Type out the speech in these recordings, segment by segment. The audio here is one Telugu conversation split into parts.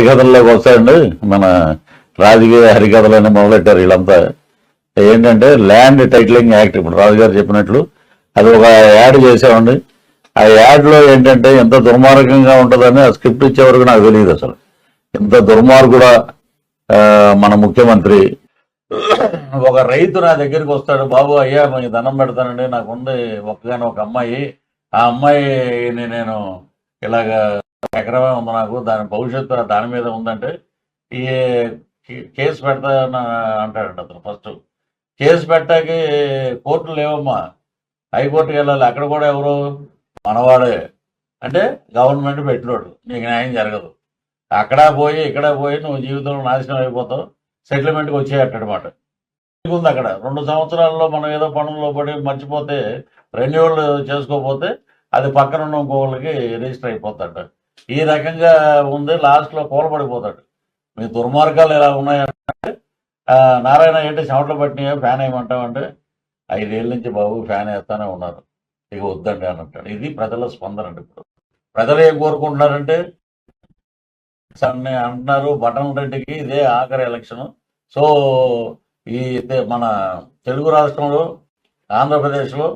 హరికథల్లోకి వస్తాయండి మన రాజకీయ హరికథలని మొదలెట్టారు వీళ్ళంతా. ఏంటంటే ల్యాండ్ టైటిలింగ్ యాక్ట్ ఇప్పుడు రాజుగారు చెప్పినట్లు అది ఒక యాడ్ చేసామండి ఆ యాడ్లో ఏంటంటే ఎంత దుర్మార్గంగా ఉంటుందని ఆ స్క్రిప్ట్ ఇచ్చే వరకు నాకు తెలియదు అసలు. ఎంత దుర్మార్గుడా మన ముఖ్యమంత్రి. ఒక రైతు నా దగ్గరికి వస్తాడు బాబు అయ్యా మీకు దండం పెడతానండి. నాకు ఉంది ఒక్కగాని ఒక అమ్మాయి. ఆ అమ్మాయిని నేను ఇలాగా ఎకరమే ఉంది నాకు దాని భవిష్యత్తు దాని మీద ఉందంటే ఈ కేసు పెడతా అంటాడంట అతను ఫస్ట్. కేసు పెట్టాకి కోర్టులు లేవమ్మా. హైకోర్టుకి వెళ్ళాలి. అక్కడ కూడా ఎవరు మనవాడే. అంటే గవర్నమెంట్ పెట్టినోడు. నీకు న్యాయం జరగదు. అక్కడ పోయి ఇక్కడ పోయి నువ్వు జీవితంలో నాశనం అయిపోతావు. సెటిల్మెంట్కి వచ్చేయట్టమాట ఉంది అక్కడ? రెండు సంవత్సరాల్లో మనం ఏదో పనుల్లో పడి మర్చిపోతే రెన్యువల్ చేసుకోకపోతే అది పక్కన ఉన్న ఇంకోళ్ళకి రిజిస్టర్ అయిపోతాడు ఈ రకంగా ఉంది లాస్ట్లో కూలబడిపోతాడు. మీ దుర్మార్గాలు ఎలా ఉన్నాయంటే ఆ, నారాయణ ఏంటి చెమటలు పట్టినాయో ఫ్యాన్ వేయమంటామంటే ఐదేళ్ళ నుంచి బాబు ఫ్యాన్ వేస్తానే ఉన్నారు. ఇక వద్దండి అని అంటాడు. ఇది ప్రజల స్పందన అండి ఇప్పుడు. ప్రజలు ఏం కోరుకుంటున్నారంటే అన్ని అంటున్నారు బటన్ రెడ్డికి ఇదే ఆఖరి ఎలక్షన్. సో ఈ మన తెలుగు రాష్ట్రంలో ఆంధ్రప్రదేశ్లో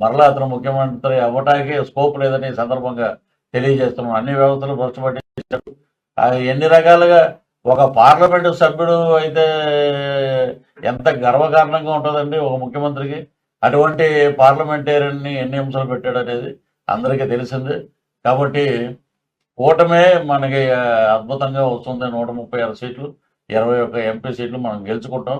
మరలా అతను ముఖ్యమంత్రి అవ్వటానికి స్కోప్ లేదని సందర్భంగా తెలియజేస్తున్నాం. అన్ని వ్యవస్థలు భ్రష్టపట్టించారు ఎన్ని రకాలుగా ఒక పార్లమెంటు సభ్యుడు అయితే ఎంత గర్వకారణంగా ఉంటుందండి ఒక ముఖ్యమంత్రికి? అటువంటి పార్లమెంటేరియన్ని ఎన్ని అంశాలు పెట్టాడు అనేది అందరికీ తెలిసింది. కాబట్టి కూటమే మనకి అద్భుతంగా వస్తుంది. నూట ముప్పై ఆరు సీట్లు ఇరవై ఒక్క ఎంపీ సీట్లు మనం గెలుచుకుంటాం.